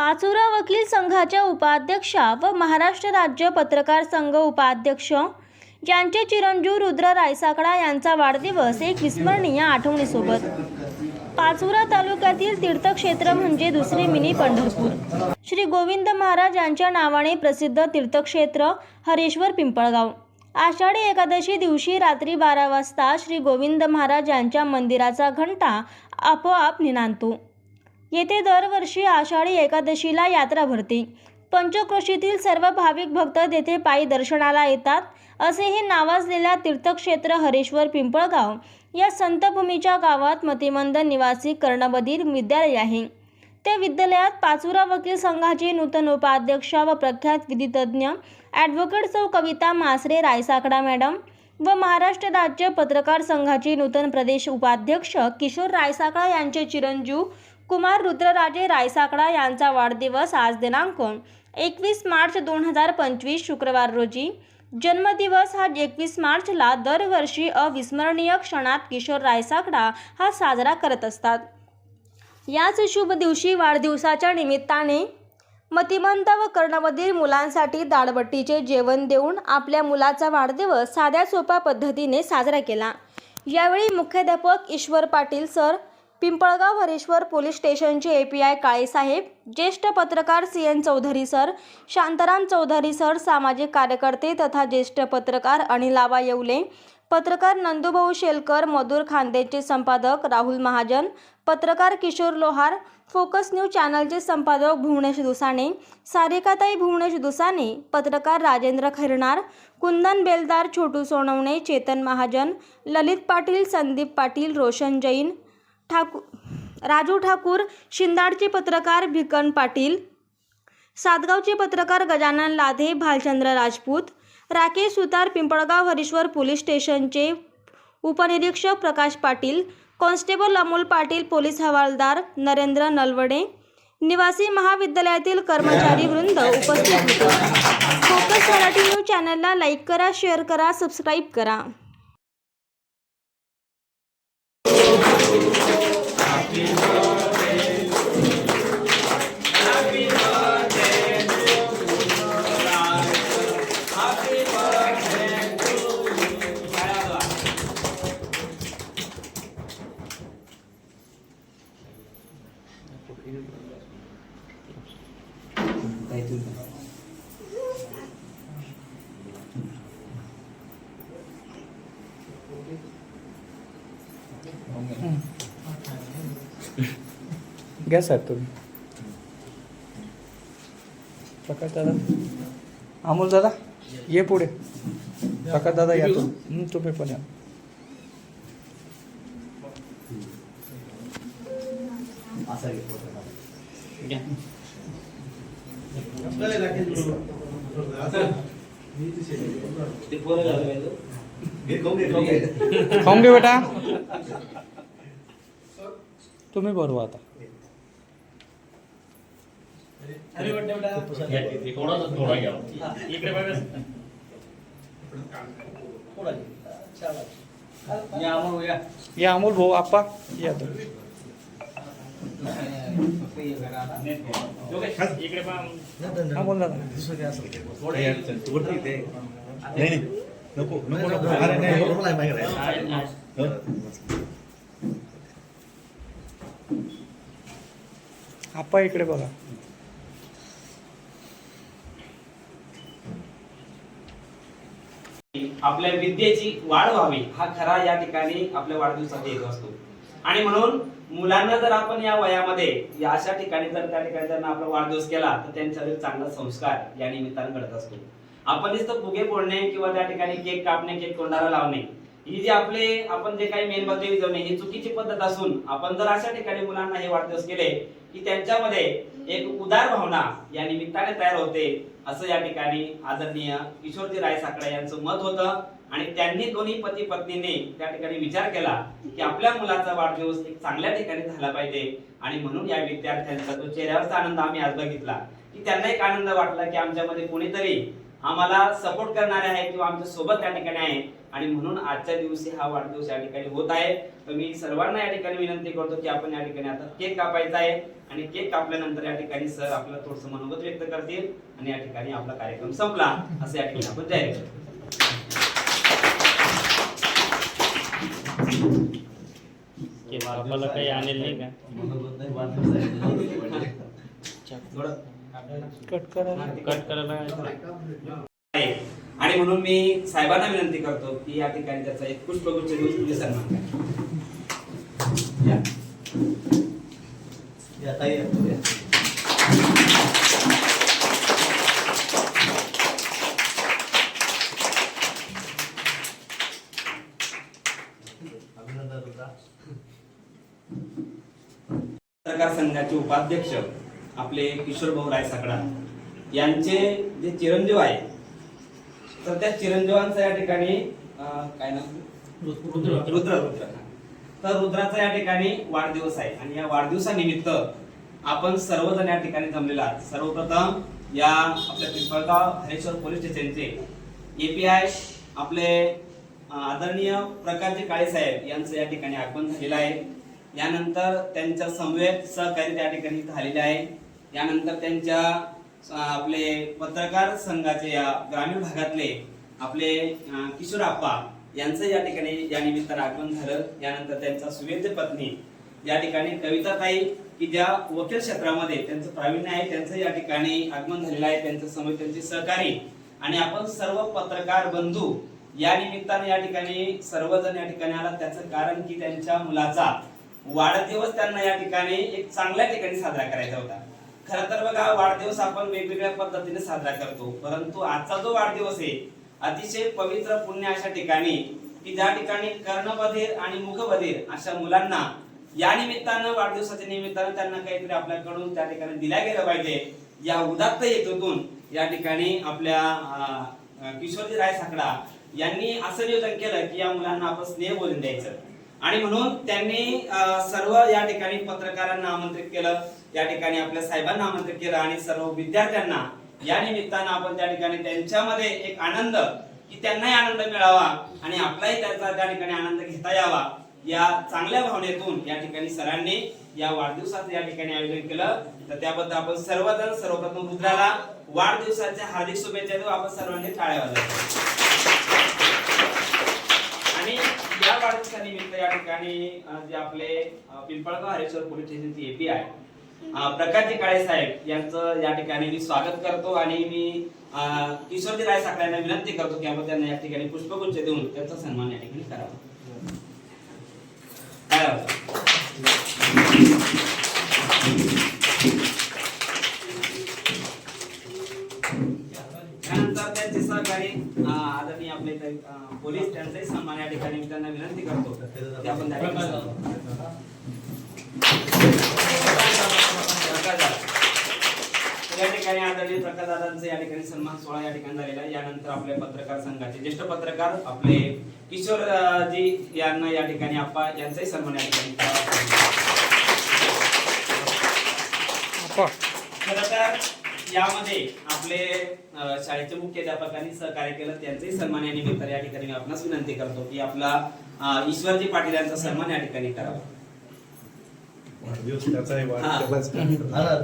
पाचोरा वकील संघाच्या उपाध्यक्षा व महाराष्ट्र राज्य पत्रकार संघ उपाध्यक्ष यांचे चिरंजीव रुद्र रायसाकडा यांचा वाढदिवस एक विस्मरणीय आठवणीसोबत. पाचोरा तालुक्यातील तीर्थक्षेत्र म्हणजे दुसरे मिनी पंढरपूर. श्री गोविंद महाराज यांच्या नावाने प्रसिद्ध तीर्थक्षेत्र हरेश्वर पिंपळगाव. आषाढी एकादशी दिवशी रात्री बारा वाजता श्री गोविंद महाराज यांच्या मंदिराचा घंटा आपोआप निनांतो. येथे दरवर्षी आषाढी एकादशीला यात्रा भरते. पंचक्रोशीतील सर्व भाविक भक्त तेथे पायी दर्शनाला येतात असे हे नावाजलेल्या तीर्थक्षेत्र हरेश्वर पिंपळगाव या संतभूमीच्या गावात मतिमंद निवासी कर्णबधीर विद्यालय आहे. त्या विद्यालयात पाचुरा वकील संघाचे नूतन उपाध्यक्षा व प्रख्यात विधितज्ञ ॲडव्होकेट सौ कविता मासरे रायसाकडा मॅडम व महाराष्ट्र राज्य पत्रकार संघाचे नूतन प्रदेश उपाध्यक्ष किशोर रायसाकडा यांचे चिरंजीव कुमार रुद्रराजे रायसाकडा यांचा वाढदिवस आज दिनांक एकवीस मार्च दोन हजार पंचवीस शुक्रवार रोजी. जन्मदिवस हा एकवीस मार्चला दरवर्षी अविस्मरणीय क्षणात किशोर रायसाकडा हा साजरा करत असतात. याच शुभ दिवशी वाढदिवसाच्या निमित्ताने मतिमंत व कर्णबधीर मुलांसाठी दाळबट्टीचे जेवण देऊन आपल्या मुलाचा वाढदिवस साध्या सोप्या पद्धतीने साजरा केला. यावेळी मुख्याध्यापक ईश्वर पाटील सर पिंपळगाव हरेश्वर पोलीस स्टेशनचे ए पी आय काळेसाहेब ज्येष्ठ पत्रकार C N Chaudhari sir Shantaram Chaudhari sir सामाजिक कार्यकर्ते तथा ज्येष्ठ पत्रकार अनिलाबा येवले पत्रकार नंदुभाऊ शेलकर मधुर खांदेचे संपादक राहुल महाजन पत्रकार किशोर लोहार फोकस न्यूज चॅनलचे संपादक भुवनेश दुसाने सारिकाताई भुवनेश दुसाने पत्रकार राजेंद्र खैरणार कुंदन बेलदार छोटू सोनवणे चेतन महाजन ललित पाटील संदीप पाटील रोशन जैन ठाकूर राजू ठाकूर शिंदाडचे पत्रकार भिकन पाटील सातगावचे पत्रकार गजानन लाधे भालचंद्र राजपूत राकेश सुतार पिंपळगाव हरीश्वर पोलीस स्टेशनचे उपनिरीक्षक प्रकाश पाटील कॉन्स्टेबल अमोल पाटील पोलीस हवालदार नरेंद्र नलवडे निवासी महाविद्यालयातील कर्मचारी वृंद उपस्थित होते. फोकस मराठी न्यूज चॅनलला लाईक करा शेअर करा सबस्क्राईब करा. घ्या साहेब तुम्ही. प्रकाश दादा. अमोल दादा ये पुढे. प्रकाश दादा या तुम्ही. तुम्ही पण या. खाऊन घे बेटा. तुम्ही बरोबर आता. या अमोल भाऊ आप्पा या तुम्ही इकडे पहा अमोल दादा नाही नको नको इकडे बघा. आपल्या विद्येची वाढ व्हावी हा खरा या ठिकाणी आपल्या वाढदिवसाचा हेतू असतो. आणि म्हणून मुलांना जर आपण या वयामध्ये या अशा ठिकाणी जर त्या ठिकाणी जर आपला वाढदिवस केला तर त्यांच्यावर चांगला संस्कार या निमित्तानं घडत असतो. आपण नुसतं फुगे फोडणे किंवा त्या ठिकाणी केक कापणे केक तोंडाला लावणे ही जी आपले आपण जे काही मेणबत्ती विजवणे ही चुकीची पद्धत असून आपण जर अशा ठिकाणी मुलांना हे वाढदिवस केले की त्यांच्यामध्ये एक उदार भावना या निमित्ताने तयार होते असं या ठिकाणी आदरणीय किशोरजी राय साकडे यांचं मत होतं. आणि त्यांनी दोन्ही पती पत्नीने त्या ठिकाणी विचार केला की आपल्या मुलाचा वाढदिवस एक चांगल्या ठिकाणी झाला पाहिजे. आणि म्हणून या विद्यार्थ्यांचा तो चेहऱ्यावरचा आनंद आम्ही आज बघितला. की त्यांना एक आनंद वाटला की आमच्यामध्ये कोणीतरी आम्हाला सपोर्ट करणारे आहे किंवा आमच्यासोबत त्या ठिकाणी आहे. आणि म्हणून आजच्या दिवशी हा वाढदिवस या ठिकाणी होत आहे. तर मी सर्वांना या ठिकाणी विनंती करतो की आपण या ठिकाणी आता केक कापायचा आहे. आणि केक कापल्यानंतर या ठिकाणी सर आपलं थोडस मनोगत व्यक्त करतील. आणि या ठिकाणी आपला कार्यक्रम संपला. असं या ठिकाणी आपण जाहीर करतो. काही आणेल नाही का? कट करायला. आणि म्हणून मी साहेबांना विनंती करतो की या ठिकाणी त्याचा एक पुष्पगुच्छ देऊन तुम्ही सन्मान करा. संघाचे उपाध्यक्ष आपले किशोर भाऊ राय साकडा यांचे जे चिरंजीव आहे तर त्या चिरंजीवांचा या ठिकाणी काय नाव? रुद्र. रुद्र रुद्र. तर रुद्राचा या ठिकाणी वाढदिवस आहे आणि या वाढदिवसानिमित्त आपण सर्वजण या ठिकाणी जमलेला आहात. सर्वप्रथम या आपल्या पिंपळगाव हरेश्वर पोलीस स्टेशनचे एपीआय आपले आदरणीय प्रकाशजी काळे साहेब यांचं या ठिकाणी आगमन झालेलं आहे. यानंतर त्यांच्या समवेत सहकारी त्या ठिकाणी झालेले आहे. यानंतर त्यांच्या आपले पत्रकार संघाचे या ग्रामीण भागातले आपले किशोर आप्पा यांचं या ठिकाणी या निमित्तानं आगमन झालं. यानंतर त्यांचा सुवेद्य पत्नी या ठिकाणी कविताताई की ज्या वकील क्षेत्रामध्ये त्यांचं प्रावीण्य आहे त्यांचं या ठिकाणी आगमन झालेलं आहे. त्यांचं समोर त्यांचे सहकारी आणि आपण सर्व पत्रकार बंधू या निमित्ताने या ठिकाणी सर्वजण या ठिकाणी आला. त्याचं कारण की त्यांच्या मुलाचा वाढदिवस त्यांना या ठिकाणी एक चांगल्या ठिकाणी साजरा करायचा होता. खर तर बघा वाढदिवस आपण वेगवेगळ्या पद्धतीने साजरा करतो. परंतु आजचा जो वाढदिवस आहे अतिशय पवित्र पुण्य अशा ठिकाणी की ज्या ठिकाणी कर्णबधीर आणि मुखबधीर अशा मुलांना या निमित्तानं वाढदिवसाच्या निमित्तानं त्यांना काहीतरी आपल्याकडून त्या ठिकाणी दिल्या गेलं पाहिजे. या उदात्त हेतूतून या ठिकाणी आपल्या किशोरजी राय साकडा यांनी असं नियोजन केलं की या मुलांना आपण स्नेह बोलून द्यायचं. आणि म्हणून त्यांनी सर्व या ठिकाणी पत्रकारांना आमंत्रित केलं या ठिकाणी आपल्या साहेबांना आमंत्रित केलं आणि सर्व विद्यार्थ्यांना या निमित्तानं आपण त्या ठिकाणी त्यांच्यामध्ये एक आनंद की त्यांनाही आनंद मिळावा आणि आपलाही त्याचा त्या ठिकाणी आनंद घेता यावा या चांगल्या भावनेतून या ठिकाणी सरांनी या वाढदिवसाचं या ठिकाणी आयोजन केलं. तर त्याबद्दल आपण सर्वजण सर्वप्रथम रुद्राला वाढदिवसाच्या हार्दिक शुभेच्छा देऊ आपण सर्वांनी टाळ्या वाजवतो आणि या निमित्त या ठिकाणी जे आपले पिंपळगाव हरेश्वर पोलीस स्टेशनचे एपी आहे प्रकाशजी काळे साहेब यांचं या ठिकाणी मी स्वागत करतो आणि मी अं, किशोरजी राय साखळ्यांना विनंती करतो की आपण त्यांना या ठिकाणी पुष्पगुच्छ देऊन त्यांचा सन्मान या ठिकाणी करावा. त्यांचे सहकारी आदरणीय आपले पोलीस त्यांचाही सन्मान या ठिकाणी मी त्यांना विनंती करतो. आपण या ठिकाणी आदरणीय प्रकाशदादांचं या ठिकाणी सन्मान सोहळा या ठिकाणी झालेला आहे. यानंतर आपल्या पत्रकार संघाचे ज्येष्ठ पत्रकार आपले किशोर अं, जी यांना या ठिकाणी आप्पा यांचाही सन्मान या ठिकाणी खरं तर यामध्ये आपले शाळेचे मुख्याध्यापकांनी सहकार्य केलं त्यांचेही सन्मान या निमित्त या ठिकाणी मी आपणास विनंती करतो की आपला ईश्वरजी पाटील यांचा सन्मान या ठिकाणी करावा. वाढदिवस त्याचा आहे हा. वाढ